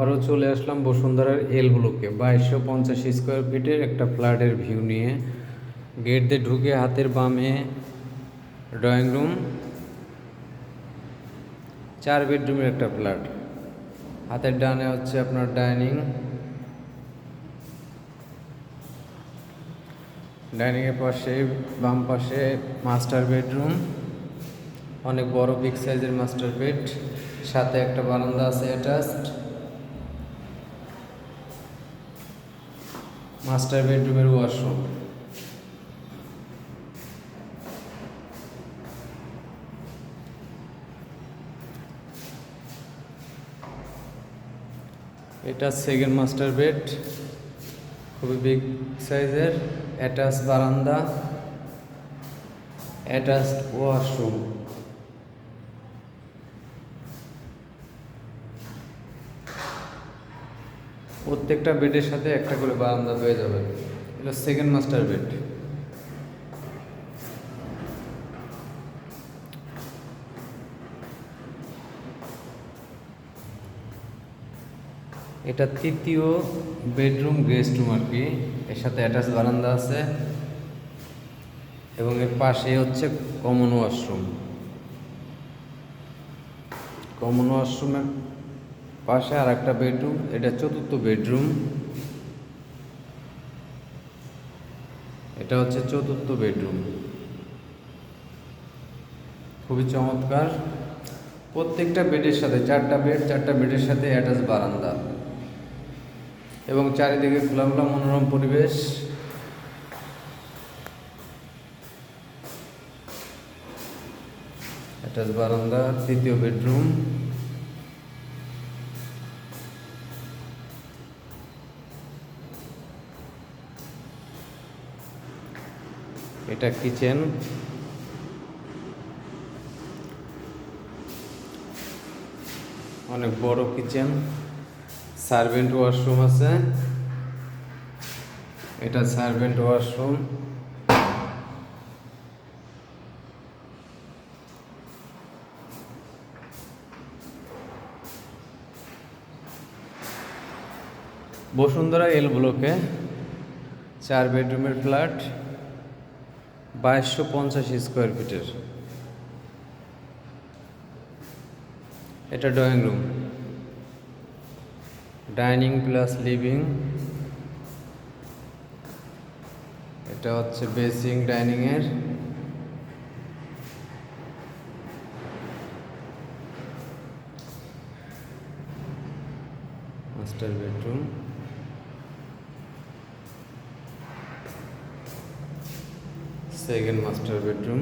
আবারও চলে আসলাম বসুন্ধরার এল ব্লকে। বাইশশো পঞ্চাশ স্কোয়ার ফিটের একটা ফ্ল্যাটের ভিউ নিয়ে। গেট দিয়ে ঢুকে হাতের বামে ড্রয়িং রুম। চার বেডরুমের একটা ফ্ল্যাট। হাতের ডানে হচ্ছে আপনার ডাইনিং। ডাইনিংয়ের পাশে বাম পাশে মাস্টার বেডরুম। অনেক বড় বিগ সাইজের মাস্টার বেড। সাথে একটা বারান্দা আছে অ্যাটাচড। মাস্টার বেডরুমের ওয়াশরুম। এটা সেকেন্ড মাস্টার বেড খুবই বিগ সাইজের অ্যাটাচ বারান্দা। অ্যাটাচড ওয়াশরুম প্রত্যেকটা বেডের সাথে একটা করে বারান্দা পেয়ে যাবেন। এটা সেকেন্ড মাস্টার বেড এটা তৃতীয় বেডরুম গেস্ট রুম আর কি। এর সাথে অ্যাটাচ বারান্দা আছে। এবং এর পাশে হচ্ছে কমন ওয়াশরুম কমন ওয়াশরুমের পাশে আর একটা বেডরুম, এটা চতুর্থ বেডরুম। এটা হচ্ছে চতুর্থ বেডরুম। খুবই চমৎকার। প্রত্যেকটা বেডের সাথে, চারটা বেড, চারটা বেডের সাথে অ্যাটাচ বারান্দা। এবং চারিদিকে খোলামেলা মনোরম পরিবেশ। অ্যাটাচ বারান্দা, তৃতীয় বেডরুম। এটা কিচেন। অনেক বড় কিচেন। সার্ভেন্ট ওয়াশরুম আছে। এটা সার্ভেন্ট ওয়াশরুম। বসুন্ধরা এল ব্লকে চার বেডরুমের ফ্ল্যাট বাইশশো পঞ্চাশ স্কোয়ার ফিটের এটা drawing room dining plus living এটা হচ্ছে বেসিং ডাইনিং এর। Master bedroom second master bedroom